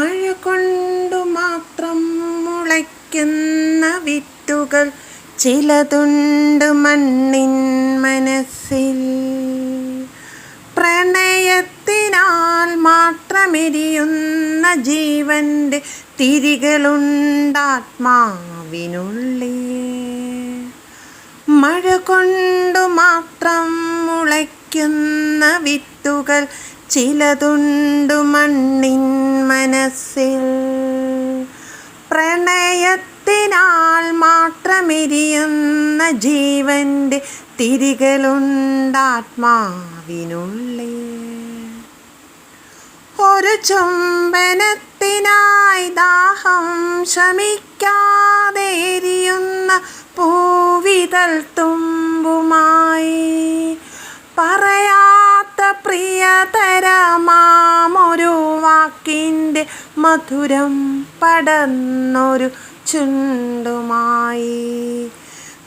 മഴ കൊണ്ടു മാത്രം മുളയ്ക്കുന്ന വിത്തുകൾ ചിലതുണ്ട് മണ്ണിൻ മനസ്സിൽ. പ്രണയത്തിനാൽ മാത്രമെരിയുന്ന ജീവന്റെ തിരികളുണ്ടാത്മാവിനുള്ളിൽ. മഴ കൊണ്ടു മാത്രം മുളയ്ക്കുന്ന വിത്തുകൾ ചിലതുണ്ടു മണ്ണിൻ മനസ്സിൽ പ്രണയത്തിനാൽ മാത്രമെരിയുന്ന ജീവന്റെ തിരികളുണ്ടാത്മാവിനുള്ളിൽ ഒരു ചുംബനത്തിനായി ദാഹം ശമിക്കാതെ എരിയുന്ന പൂവിതൽ തുമ്പുമായി പറയാത്ത പ്രിയതരമാമൊരു വാക്കിന്റെ മധുരം പടന്നൊരു ചുണ്ടുമായി.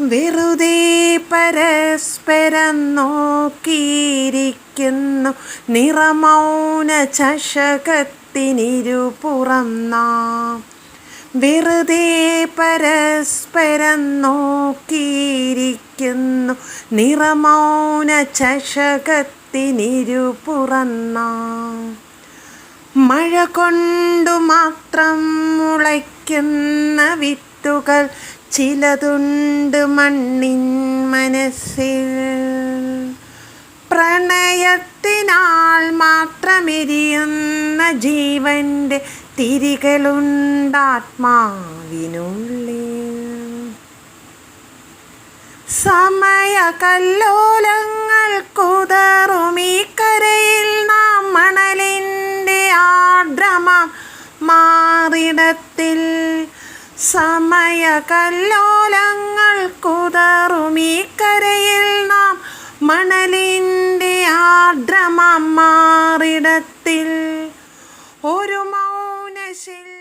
വെറുതെ പരസ്പരം നോക്കിയിരിക്കുന്നു. നിറമൗന ചഷകത്തിനിരുപുറം നാം. വെറുതെ പരസ്പരം നോക്കിയിരിക്കുന്നു. നിറമൗന ചഷകത്തിനിരുപുറം നാം. മഴ കൊണ്ടു മാത്രം മുളയ്ക്കുന്ന വിത്തുകൾ ചിലതുണ്ട് മണ്ണിൻ മനസ്സിൽ. പ്രണയത്തിനാൽ മാത്രമെരിയുന്ന ജീവന്റെ തിരികളുണ്ടാത്മാവിനുള്ളിൽ സമയ കല്ലോലങ്ങൾ മാറിടത്തിൽ സമയ കല്ലോലങ്ങൾ കുതറുമീ കരയിൽ നാം മണലിന്റെ ആർദ്രമ മാറിടത്തിൽ ഒരു മൗനശിൽ